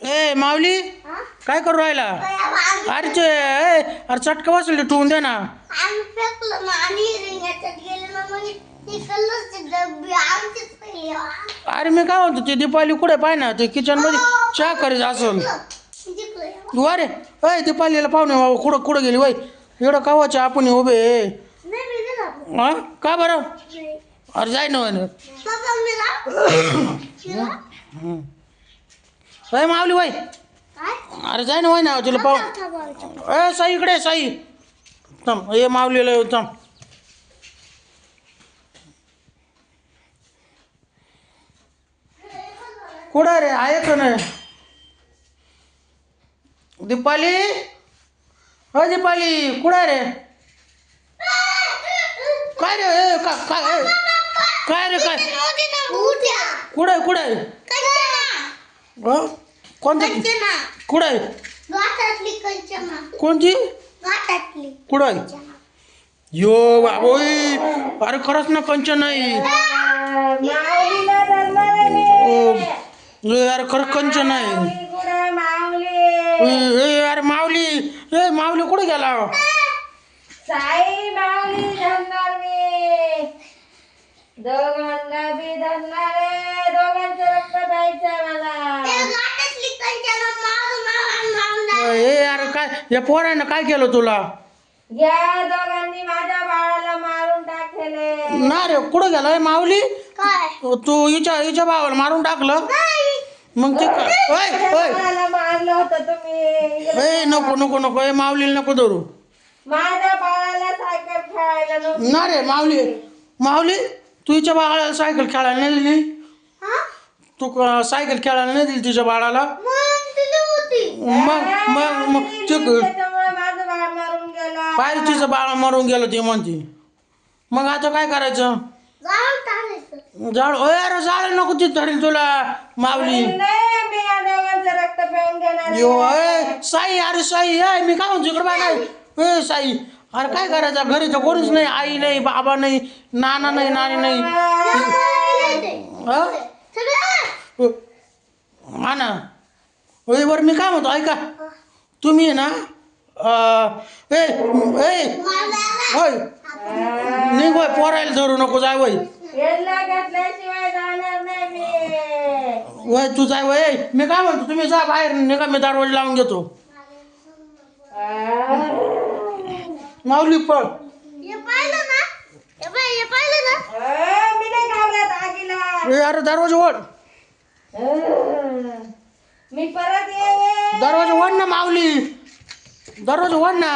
ए माऊली काय करू राहिला? अरे ते ए, अरे चटका बसले ठेवून दे ना. आम्ही फेकलं मग आणि रिंगाच्यात गेले मग म्हणे तिकडलंच ते डब्बी आमचीच पहिली अरे मी काय म्हणतो ते दीपाली कुठे पाय ना ते किचनमध्ये चहा करीत असल जिंकलं अरे अय दीपालीला पाहुणे बाबा कुठं कुठं गेली वय? एवढं कावाचे आपण उभे नाही मी. हा? का बरं? नाही. अरे जाय ना पप्पा मी. मी. अय माऊली वय? अरे जाय ना वय ना तुला पाहू. ए साई इकडे साई. ये माऊलीला येऊ, थांब. कुठं रे? आहे का नाही? दीपाली? हो दीपाली कुठं रे? काय रे? ए, काय ए, काय रे काय. कुठं कुठं. हं? कोणती कंचना. कुठं आहे कंचना. कोणती कुठं आहे. यो बाबोय अरे खरंच ना कंचन नाही माऊलीला धरणार ओ, ए, अरे खरं कंचन आहे कुठे माऊली ए, ए, अरे माऊली ए माऊली कुठे गेला साई माऊली धरणार मी दोघांना बी धरणार आहे. दोघांचं रक्त प्यायचं मला ते घाटातली कंचना मागं मागं मागं ए अरे काय या पोरानं काय केलं तुला? या दोघांनी माझ्या बाळाला मारून टाकले ना रे कुठं गेला ए माऊली? काय? तू हिच्या हिच्या भावाला मारून टाकलं? मग ते का- ओय ओय. बाळाला मारलं होतं तुम्ही. ए नको नको नको. ए माऊलीला नको धरू. माझ्या बाळाला सायकल खेळायला नको. ना रे माऊली. माऊली तू हिच्या बाळाला सायकल खेळायला नाही दिली? हा? तू सायकल खेळायला नाही दिली तिच्या बाळाला? मग मग मग ते त्याच्यामुळे माझं बाळ मारून गेला. पाहिजे तिचं बाळ मरून गेलं ते म्हणते. मग आता काय करायचं? जाऊन टाकायचं जाळ ओय अरे जाळ नको ती धरेल तुला माऊली. नाही मी या दोघांचं रक्त पिऊन घेणार यो ए साई अरे साई ए मी काय म्हणतो इकडे बाय नाही ए साई अरे काय करायचं घरी तर कोणीच नाही आई नाही बाबा नाही नाना नाही नानी नाही. हा? हा ना होय बरं मी काय म्हणतो ऐका. तुम्ही आहे ना अं, ए ए होय. निघ होय पोरायला धरू नको जाय वय यांना घातल्याशिवाय जाणार नाही मी. वय तू जाय वय मी काय म्हणतो तुम्ही जा बाहेर निघा मी दरवाजा लावून घेतो. माऊली पळ. हे पाहिलं ना? हे पाय हे पाहिलं ना? अं, मी नाही घाबरत आगीला. ए अरे दरवाजा ओढ. मी परत येवे दरवाजा ओढ ना माऊली. दरवाजा ओढ ना.